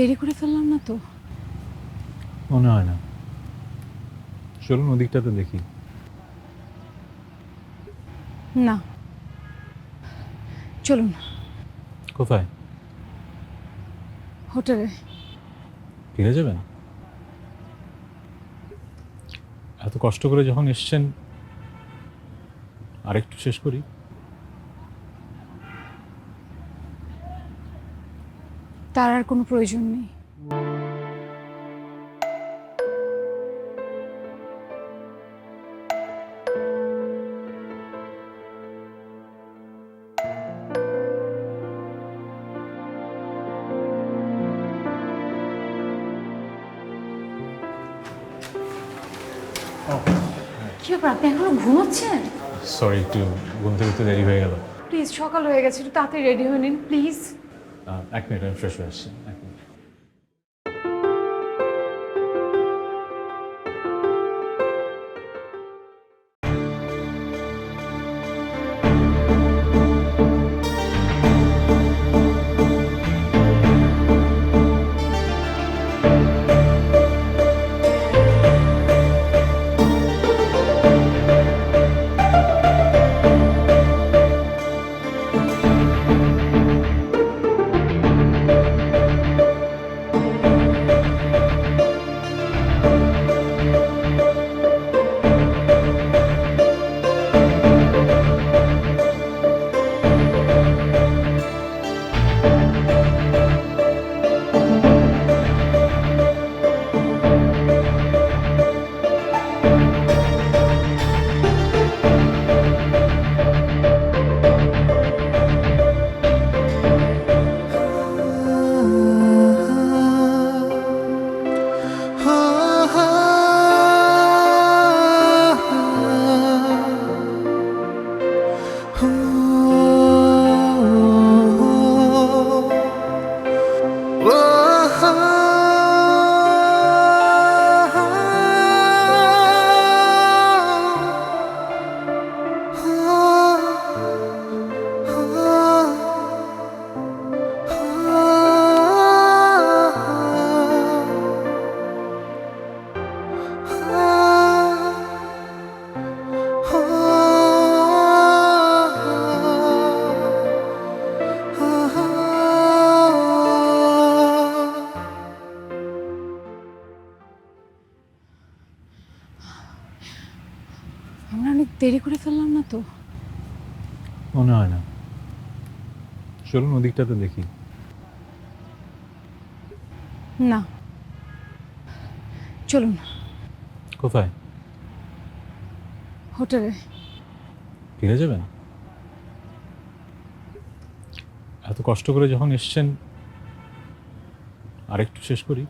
দেরি করে ফেললাম না তো? মনে হয় না। চলুন ওদিকটা তো দেখি। না। চলুন। কোথায়? হোটেলে। ফিরে যাবেন? এত কষ্ট করে যখন এসছেন আরেকটু শেষ করি। তার আর কোনো প্রয়োজন নেই। কি ব্যাপার আপনি এখনও ঘুমাচ্ছেন? সরি একটু ঘুম থেকে একটু দেরি হয়ে গেল। প্লিজ সকাল হয়ে গেছে একটু তাড়াতাড়ি রেডি হয়ে নিন please এক মিনিট আমি ফ্রেশ হয়ে আসছি এক মিনিট Oh. আমরা অনেক দেরি করে ফেললাম না তো? মনে হয় না। চলুন ওদিকটাতে দেখি। না। চলুন। কোথায়? হোটেলে। ফিরে যাবেন? এত কষ্ট করে যখন এসছেন আরেকটু শেষ করি।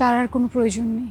তার আর কোনো প্রয়োজন নেই।